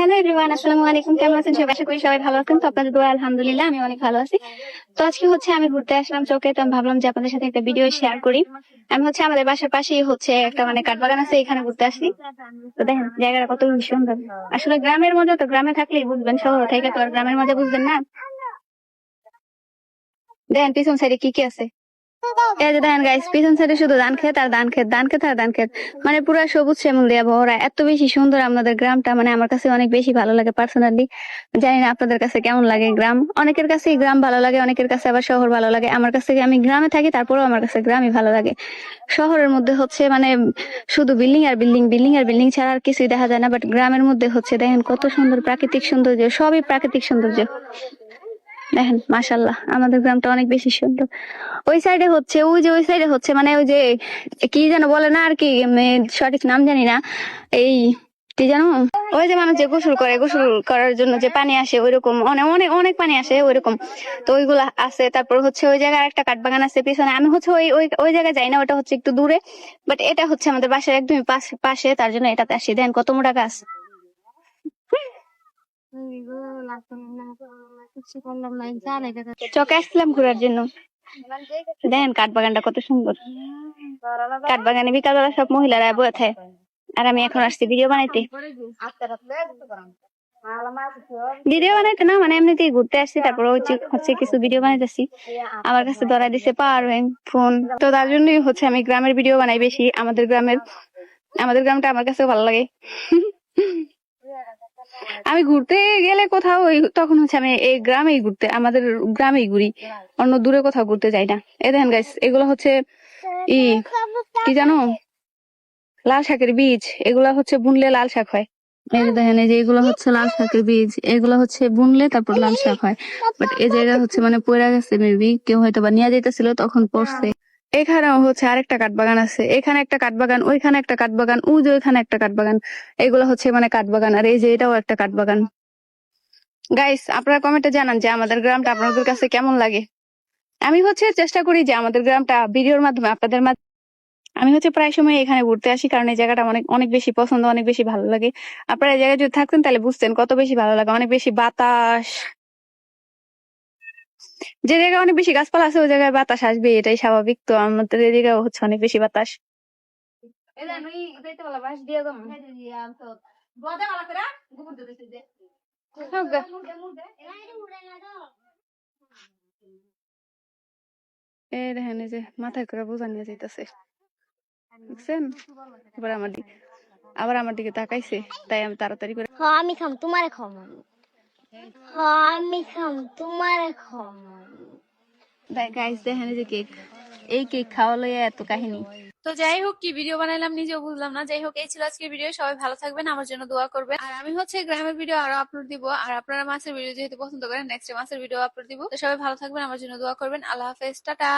Hello everyone, আসসালামু আলাইকুম। কেমন আছেন? সবাই? আশা করি সবাই ভালো আছেন। তো আপনাদের দোয়া, আলহামদুলিল্লাহ, আমি অনেক ভালো আছি। তো আজকে হচ্ছে আমি ঘুরতে আসলাম চোখে তো আমি ভাবলাম যে আপনাদের সাথে একটা ভিডিও শেয়ার করি। আমি হচ্ছে আমাদের বাসার পাশেই হচ্ছে একটা মানে কাঠবাগান আছে, এখানে ঘুরতে আসি তো দেখেন, জায়গাটা কত সুন্দর। আসলে গ্রামের মজা তো গ্রামে থাকলেই বুঝবেন, শহর থেকে তো আর গ্রামের মজা বুঝবেন না। দেখেন পিছন সাইডে কি কি আছে? এই যে দেখেন গাইস পিছন সাইডে শুধু ধান ক্ষেত আর ধান ক্ষেত ধান ক্ষেত আর ধান ক্ষেত। মানে পুরো সবুজ শ্যামল দিয়ে ভরা, এত বেশি সুন্দর আমাদের গ্রামটা মানে আমার কাছে অনেক বেশি ভালো লাগে পার্সোনালি জানি না আপনাদের কাছে কেমন লাগে গ্রাম। অনেকের কাছে গ্রাম ভালো লাগে, অনেকের কাছে আবার শহর ভালো লাগে। আমার কাছে আমি গ্রামে থাকি, তারপরেও আমার কাছে গ্রামই ভালো লাগে। শহরের মধ্যে হচ্ছে মানে শুধু বিল্ডিং আর বিল্ডিং বিল্ডিং আর বিল্ডিং ছাড়া আর কিছুই দেখা যায় না বাট গ্রামের মধ্যে হচ্ছে দেখেন কত সুন্দর প্রাকৃতিক সৌন্দর্য, সবই প্রাকৃতিক সৌন্দর্য। দেখেন মাশাল্লাহ আমাদের গ্রামটা অনেক বেশি সুন্দর। ওই সাইডে হচ্ছে, ওই যে ওই সাইডে হচ্ছে মানে ওই যে, কি যেন বলে না আর কি সঠিক নাম জানি না, এই, কি জানো ওই যে মানুষ যে গোসল করে, গোসল করার জন্য যে পানি আসে, ওইরকম অনেক অনেক অনেক পানি আসে ওইরকম। তো ওইগুলা আছে, তারপর হচ্ছে ওই জায়গায় একটা কাঠবাগান আছে পিছনে। আমি হচ্ছে ওই ওই ওই জায়গায় যাই না, ওটা হচ্ছে একটু দূরে বাট এটা হচ্ছে আমাদের বাসার একদমই পাশে পাশে, তার জন্য এটাতে আসি। দেন কত মোটা গাছ। চকে আসছিলাম ঘোরার জন্য। দেখেন কাঠবাগানটা কত সুন্দর। কাঠবাগানে বিকালবেলা সব মহিলারা বয়ে থাকে। আর আমি এখন আসছি ভিডিও বানাইতে। ভিডিও বানাইতে না মানে এমনিতেই ঘুরতে আসছি তারপর হচ্ছে কিছু ভিডিও বানাইতেছি। আমার কাছে ধরা দিছে পাওয়ার ব্যাংক ফোন। তো তার জন্যই হচ্ছে আমি গ্রামের ভিডিও বানাই বেশি। আমাদের গ্রামের আমাদের গ্রামটা আমার কাছে ভালো লাগে। আমি ঘুরতে গেলে কোথাও তখন হচ্ছে আমি এই গ্রামেই ঘুরতে, আমাদের গ্রামেই ঘুরি। অন্য দূরে কোথাও ঘুরতে যাই না। এ দেখেন গাইস এগুলো হচ্ছে ই, কি জানো? লাল শাকের বীজ, এগুলা হচ্ছে বুনলে লাল শাক হয়। এই যে দেখেন, এই যে এগুলো হচ্ছে লাল শাকের বীজ, এগুলো হচ্ছে বুনলে তারপর লাল শাক হয়। বাট এই জায়গা হচ্ছে মানে পড়ে গেছে মেবি কেউ হয়তো বা নিয়ে যাইতেছিল, তখন পড়ছে। এখানেও হচ্ছে আরেকটা কাঠবাগান আছে। এখানে একটা কাঠবাগান, ওইখানে একটা কাঠবাগান ওই যে ওইখানে একটা কাঠবাগান। এগুলো হচ্ছে মানে কাঠবাগান, আর এই যে এটাও একটা কাঠবাগান। গাইস আপনারা কমেন্টে জানান যে আমাদের গ্রামটা আপনাদের কাছে কেমন লাগে। আমি হচ্ছে চেষ্টা করি যে আমাদের গ্রামটা ভিডিওর মাধ্যমে আপনাদের মাধ্যমে আমি হচ্ছে প্রায় সময় এখানে ঘুরতে আসি কারণ এই জায়গাটা অনেক অনেক বেশি পছন্দ, অনেক বেশি ভালো লাগে। আপনারা এই জায়গায় যদি থাকতেন তাহলে বুঝতেন কত বেশি ভালো লাগে। অনেক বেশি বাতাস যে জায়গায় অনেক বেশি গাছপালা আছে ওই জায়গায় বাতাস আসবে এটাই স্বাভাবিক। তো আমাদের এই জায়গায় হচ্ছে অনেক বেশি বাতাস। এই দেখেন এই যে মাথায় করে বোঝা নিয়ে যাইতেছে। বুঝছেন? এবার আমার দিকে আবার আমার দিকে তাকাইছে তাই আমি তাড়াতাড়ি করে আমি খাম তোমারে খাম আমি খাম তোমারে খাম। গাইস দেখেন যে কেক এই কেক খাওয়া লইয়া এত কাহিনী। তো যাই হোক কি ভিডিও বানাইলাম নিজেও বুঝলাম না। যাই হোক এই ছিল আজকের ভিডিও সবাই ভালো থাকবেন আমার জন্য দোয়া করবেন। আর আমি হচ্ছে গ্রামের ভিডিও আরও আপলোড দিব। আর আপনারা মাছের ভিডিও যেহেতু পছন্দ করেন নেক্সট মাছের ভিডিও আপলোড দিব। তো সবাই ভালো থাকবেন আমার জন্য দোয়া করবেন। আল্লাহ হাফেজ টাটা।